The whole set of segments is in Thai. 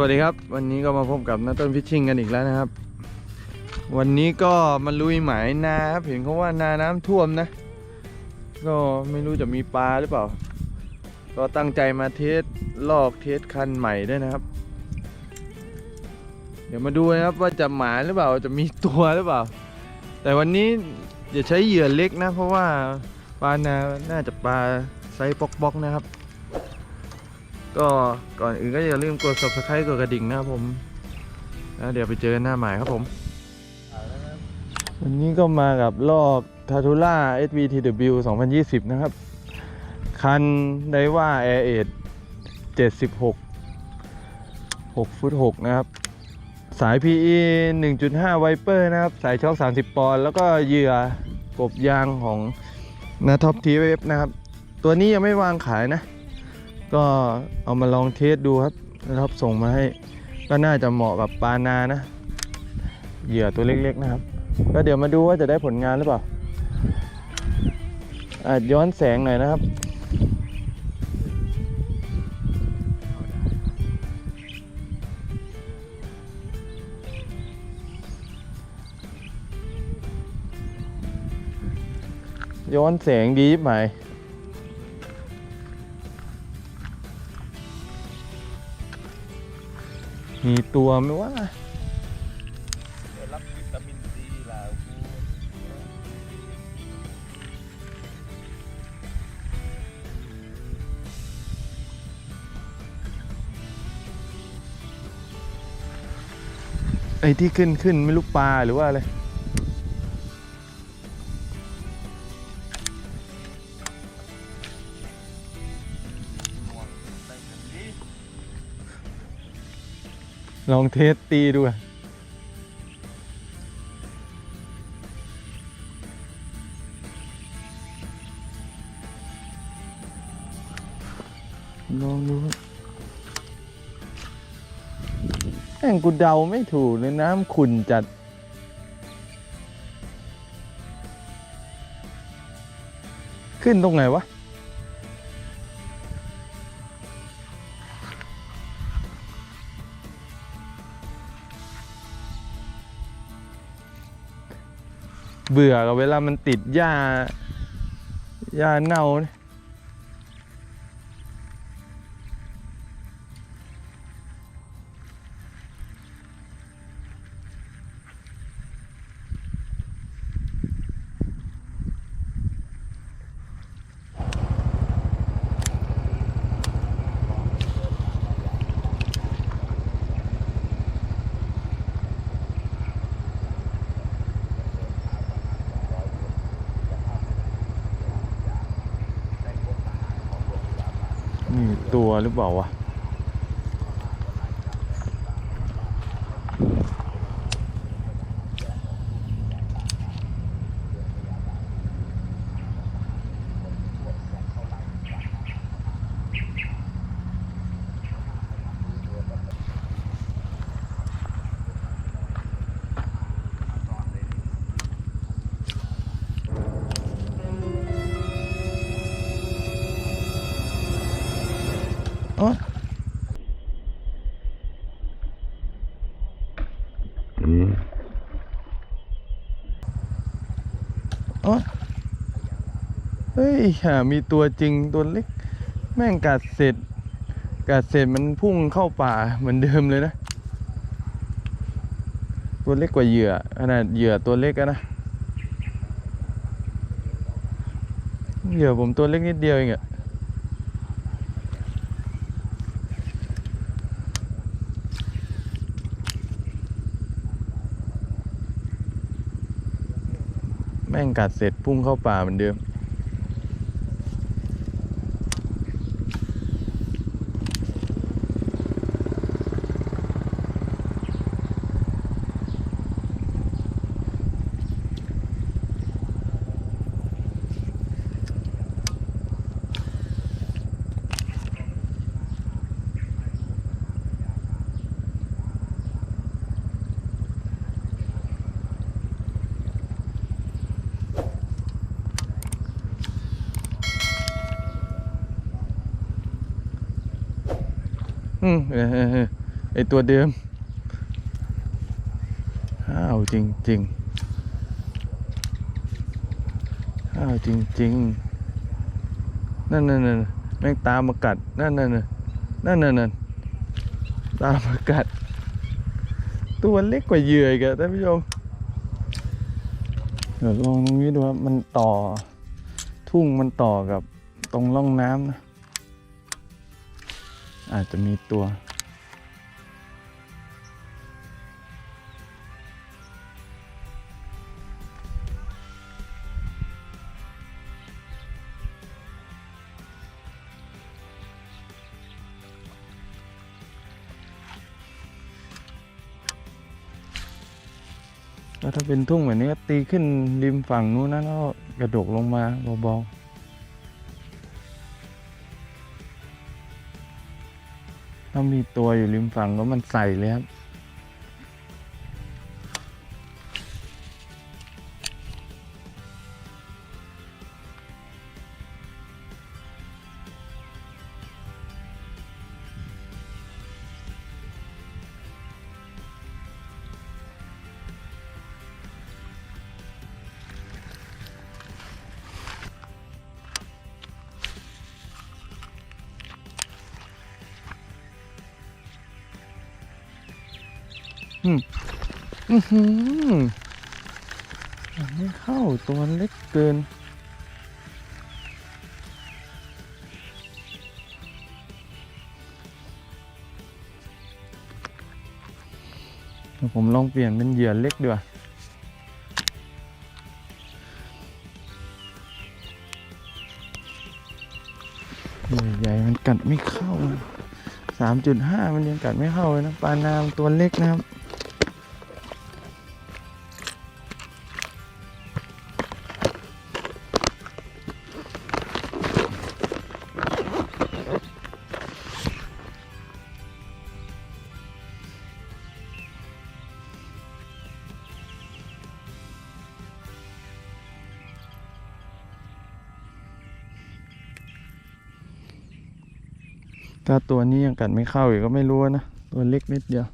วัสดีครับ วันนี้ก็มาพบกับนัต้นฟิชชิ่งกันอีกแล้วนะครับ วันนี้ก็มาลุยหมายนาครับเห็นเขาว่านาน้ำท่วมนะ ก็ไม่รู้จะมีปลาหรือเปล่า ก็ตั้งใจมาเทสลอกเทสคันใหม่ด้วยนะครับ เดี๋ยวมาดูนะครับว่าจะหมาหรือเปล่าจะมีตัวหรือเปล่า แต่วันนี้อย่าใช้เหยื่อเล็กนะ เพราะว่าปลานาน่าจะปลาไซส์ปอกๆนะครับ ก็ก่อนอื่นก็อย่าลืมกด subscribe กดกระดิ่งนะครับผมแล้วเดี๋ยวไปเจอกันหน้าใหมายครับผม วันนี้ก็มากับลอก t a t u l a SVTW 2020 นะครับ คันไดว่า Air 8 76 6ฟุต6นะครับ สาย PE 1.5 Viper นะครับ สายช็อค30 ปอนด์แล้วก็เหยื่อกบยางของนาท็อปทีเวฟนะครับ ตัวนี้ยังไม่วางขายนะ ก็เอามาลองเทสดูครับนะครับส่งมาให้ ก็น่าจะเหมาะกับปลานานะ เหยื่อตัวเล็กๆนะครับ ก็เดี๋ยวมาดูว่าจะได้ผลงานหรือเปล่า อาจย้อนแสงหน่อยนะครับย้อนแสงดีไหม มีตัวไมว่ารับวิตามินซีแล้วไอ้ที่ขึ้นขึ้นไม่รู้ปลาหรือว่าอะไร ลองเทสตีดูอะลองดูแม่งกูเดาไม่ถูกเลยน้ำขุ่นจัด ขึ้นตรงไหนวะ เบื่อกับเวลามันติดหญ้าหญ้าเน่า หรือเปล่าวะ ฮ้ยมีตัวจริงตัวเล็ก แม่งกัดเสร็จกัดเสร็จมันพุ่งเข้าป่าเหมือนเดิมเลยนะ ตัวเล็กกว่าเหยื่อขนาดเหยื่อตัวเล็กนะเหยื่อผมตัวเล็กนิดเดียวเองอะแม่งกัดเสร็จพุ่งเข้าป่าเหมือนเดิม อืมเออเออเออ ไอตัวเดิมห้าวจริงจริงๆห้าวจริงจริงนั่นนั่นนั่นแม่งตามมากัดนั่นนั่นนั่นนั่นนั่นนั่นตามมากัด ตัวเล็กกว่าเหยื่ออีกอะท่านผู้ชมเดี๋ยวลองตรงนี้ดูครับมันต่อทุ่งมันต่อกับตรงร่องน้ำนะ อาจจะมีตัว แล้วถ้าเป็นทุ่งแบบนี้ก็ตีขึ้นริมฝั่งนู้นนะแล้วก็กระโดกลงมาเบาๆ ถ้ามีตัวอยู่ริมฝั่งก็มันใส่เลยครับ อือหือยังไม่เข้าตัวเล็กเกินเดี๋ยวผมลองเปลี่ยนเป็นเหยื่อเล็กดีกว่าใหญ่มันกัดไม่เข้าสามจุดห้ามันยังกัดไม่เข้าเลยนะ ปลานามตัวเล็กนะครับ ถ้าตัวนี้ยังกัดไม่เข้าอีกก็ไม่รู้นะ ตัวเล็กนิดเดียว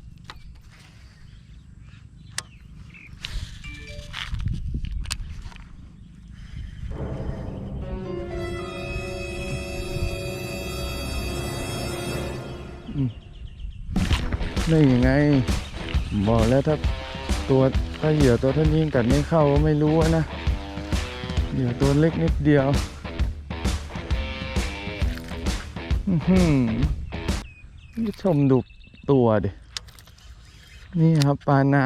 อืมได้ยังไง บอกแล้วถ้าตัวถ้าเหยื่อตัวเท่านี้กัดไม่เข้าก็ไม่รู้นะ เหยื่อตัวเล็กนิดเดียว อื้อหือนี่ชมดูตัวดิ นี่ครับปลานา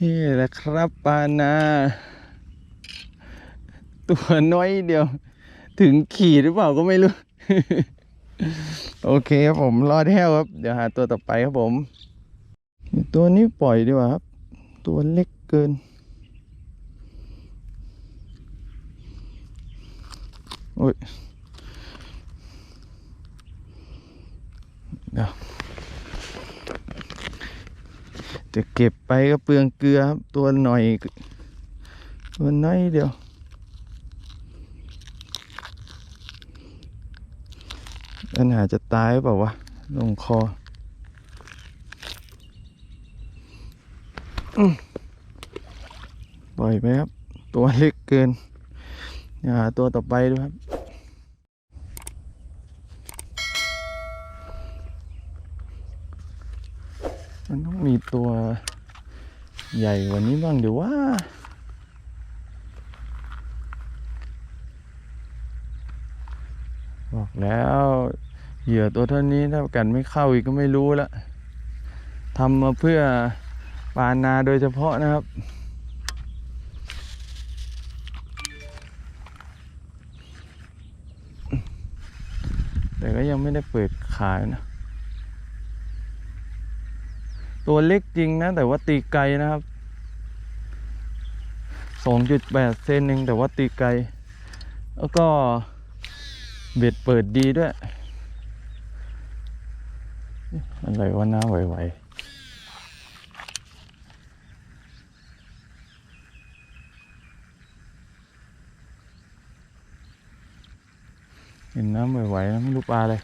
นี่แหละครับปลานา ตัวน้อยเดียว ถึงขีดหรือเปล่าก็ไม่รู้ โอเคครับผม รอดแห้วครับ เดี๋ยวหาตัวต่อไปครับผม ตัวนี้ปล่อยดีกว่าครับ ตัวเล็กเกิน โอ้ยเดี๋ยวจะเก็บไปก็เปลืองเกลือครับตัวหน่อยตัวน้อยเดียวปัญหาจะตายเปล่าวะลงคอปล่อยไปครับ ตัวเล็กเกิน หาตัวต่อไปดูครับ มันต้องมีตัวใหญ่กว่านี้บ้างเดี๋ยวว่าบอกแล้วเหยื่อตัวเท่านี้ถ้ากันไม่เข้าอีกก็ไม่รู้ละทำมาเพื่อปลานาโดยเฉพาะนะครับ แต่ก็ยังไม่ได้เปิดขายนะ ตัวเล็กจริงนะ แต่ว่าตีไกลนะครับ 2.8 เซนเองแต่ว่าตีไกล แล้วก็เบ็ดเปิดดีด้วย อะไรวะน้าไหวๆ ห็นน้ำไหวๆไม่รู้ปลาอะไร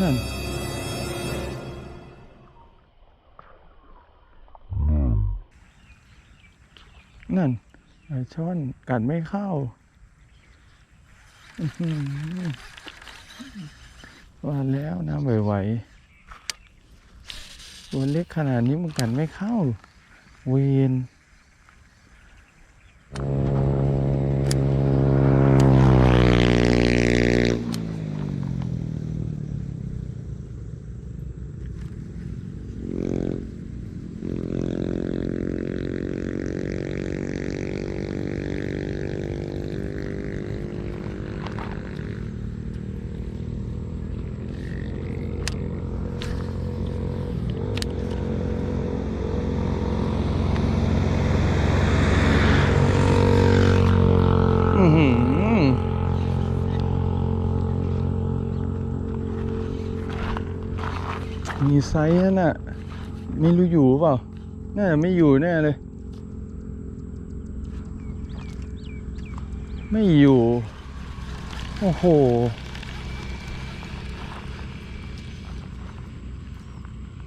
นั่นนั่นไอช่อนกัดไม่เข้าว่าแล้วน้ำไหวๆ ตัวเล็กขนาดนี้มันกัดไม่เข้า เวนีไซส์นั่นน่ะไม่รู้อยู่เปล่า น่าจะไม่อยู่แน่เลย ไม่อยู่ โอ้โห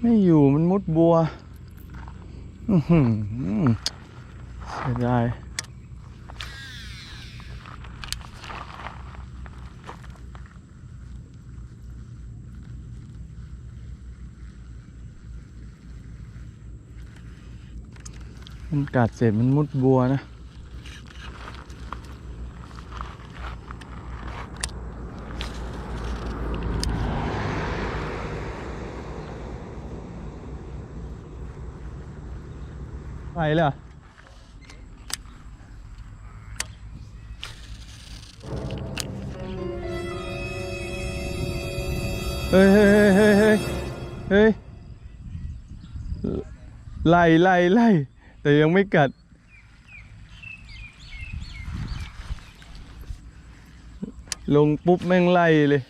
ไม่อยู่มันมุดบัว อือหือเสียดาย มันกัดเสร็จมันมุดบัวนะไปเลย เฮ้ยเฮ้ยเฮ้ยเฮ้ยเฮ้ยไล่ไล่ไล่ แต่ยังไม่กัด ลงปุ๊บแม่งไล่เลย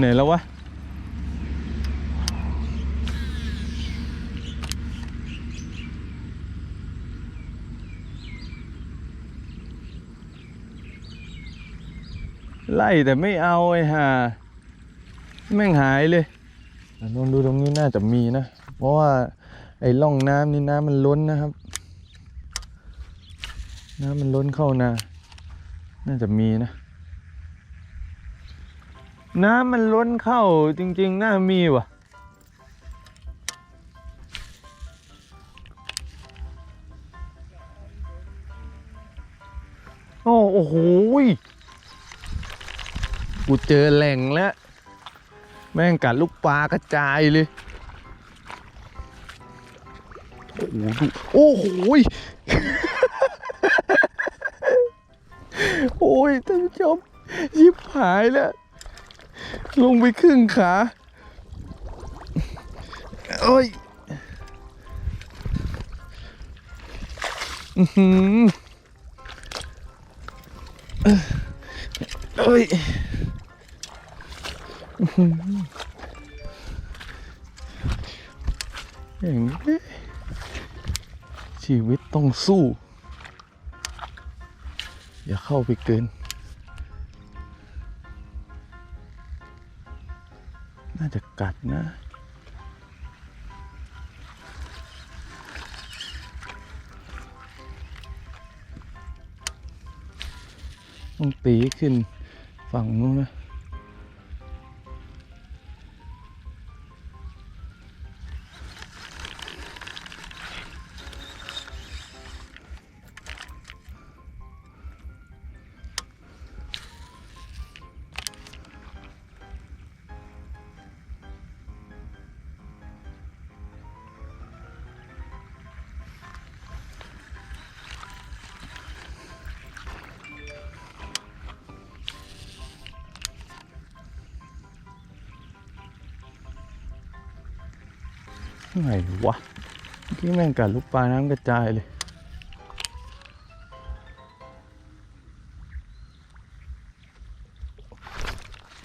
ไหนแล้ววะ ไล่แต่ไม่เอาไอ้ห่าแม่งหายเลยลองดูตรงนี้น่าจะมีนะ เพราะว่าไอ้ร่องน้ำนี่น้ำมันล้นนะครับ น้ำมันล้นเข้านา น่าจะมีนะ น้ำมันล้นเข้าจริง ๆ น่ามีว่ะโอ้โห กูเจอแหล่งแล้ว แม่งกัดลูกปลากระจายเลย โอ้โหดูโอ้โหโอ้ยท่านผู้ชมยิบหายแล้ว ลงไปครึ่งขาโอ้ยอื้อหือเอ้ย อย่างนี้ชีวิตต้องสู้ อย่าเข้าไปเกิน น่าจะกัดนะต้องตีขึ้นฝั่งนู้นนะ ไงวะที่แม่งกัดลูกปลาน้ำกระจายเลย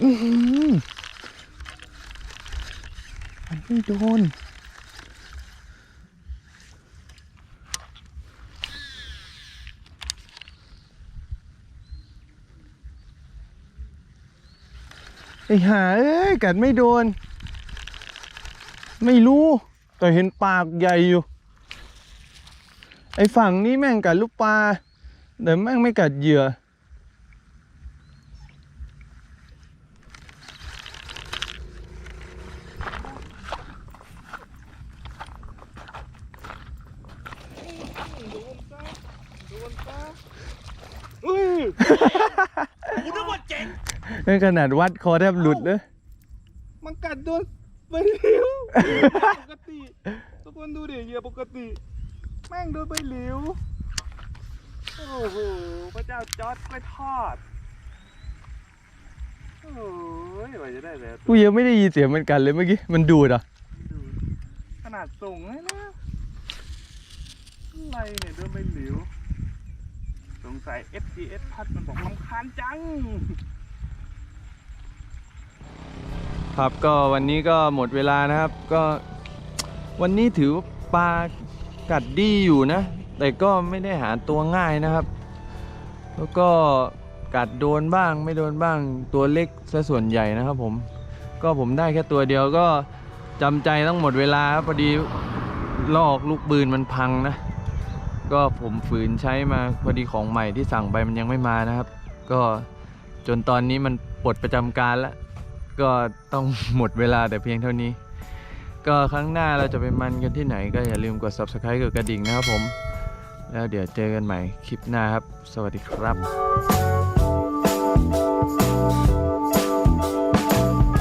อืมมันไม่โดนไอ้หาเอ้ยกัดไม่โดน ไม่รู้ แต่เห็นปากใหญ่อยู่ ไอ้ฝั่งนี้แม่งกัดลูกปลาแต่แม่งไม่กัดเหยื่อ อุ้ยกูนึกว่าเจ๋งนั่นขนาดวัดคอแทบหลุดเลย มันกัดโดนใบเหลียว ปกติ ทุกคนดูดิเหยื่อปกติ แม่งโดนใบเหลียวโอ้โห พระเจ้าจอร์ดกล้วยทอด โอ้ยว่าจะได้แล้วกูยังไม่ได้ยินเสียงเหมือนกันเลยเมื่อกี้ มันดูดเหรอะดูขนาดส่งเลยนะอะไรเนี่ยโดนใบเหลียวสงสัย FGS พัดมันบอกลำคาญจัง ครับก็วันนี้ก็หมดเวลานะครับ ก็วันนี้ถือว่าปลากัดดีอยู่นะ แต่ก็ไม่ได้หาตัวง่ายนะครับ แล้วก็กัดโดนบ้างไม่โดนบ้างตัวเล็กซะส่วนใหญ่นะครับผมก็ผมได้แค่ตัวเดียวก็จำใจต้องหมดเวลาครับพอดีลอกลูกปืนมันพังนะ ก็ผมฝืนใช้มาพอดีของใหม่ที่สั่งไปมันยังไม่มานะครับ ก็จนตอนนี้มันปลดประจำการแล้ว ก็ต้องหมดเวลาแต่เพียงเท่านี้ ก็ครั้งหน้าเราจะไปมันกันที่ไหนก็อย่าลืมกด subscribe กดกระดิ่งนะครับผม แล้วเดี๋ยวเจอกันใหม่คลิปหน้าครับ สวัสดีครับ